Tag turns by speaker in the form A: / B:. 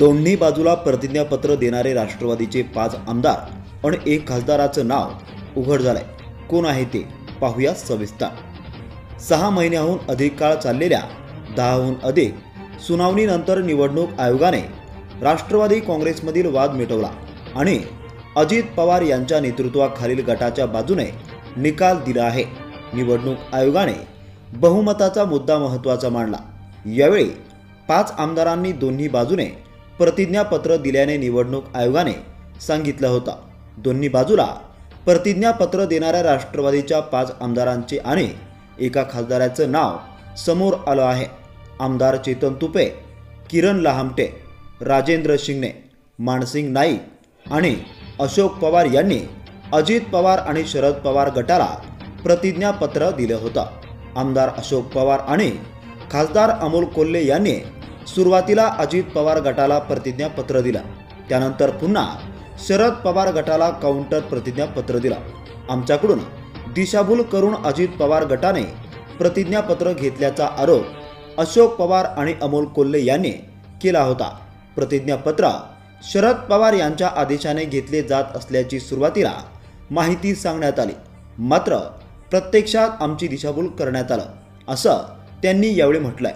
A: दोन्ही बाजूला प्रतिज्ञापत्र देणारे राष्ट्रवादीचे पाच आमदार आणि एक खासदाराचं नाव उघड झालंय. कोण आहे ते पाहूया सविस्तर. सहा महिन्याहून अधिक काळ चाललेल्या दहाहून अधिक सुनावणीनंतर निवडणूक आयोगाने राष्ट्रवादी काँग्रेसमधील वाद मिटवला आणि अजित पवार यांच्या नेतृत्वाखालील गटाच्या बाजूने निकाल दिला आहे. निवडणूक आयोगाने बहुमताचा मुद्दा महत्त्वाचा मांडला. यावेळी पाच आमदारांनी दोन्ही बाजूने प्रतिज्ञापत्र दिल्याने निवडणूक आयोगाने सांगितलं होतं. दोन्ही बाजूला प्रतिज्ञापत्र देणाऱ्या राष्ट्रवादीच्या पाच आमदारांचे आणि एका खासदाराचं नाव समोर आलं आहे. आमदार चेतन तुपे किरण लहामटे राजेंद्र शिंगणे मानसिंग नाईक आणि अशोक पवार यांनी अजित पवार आणि शरद पवार गटाला प्रतिज्ञापत्र दिलं होतं. आमदार अशोक पवार आणि खासदार अमोल कोल्हे यांनी सुरुवातीला अजित पवार गटाला प्रतिज्ञापत्र दिलं. त्यानंतर पुन्हा शरद पवार गटाला काउंटर प्रतिज्ञापत्र दिलं. आमच्याकडून दिशाभूल करून अजित पवार गटाने प्रतिज्ञापत्र घेतल्याचा आरोप अशोक पवार आणि अमोल कोल्हे यांनी केला होता. प्रतिज्ञापत्र शरद पवार यांच्या आदेशाने घेतले जात असल्याची सुरुवातीला माहिती सांगण्यात आली. मात्र प्रत्यक्षात आमची दिशाभूल करण्यात आलं असं त्यांनी यावेळी म्हटलंय.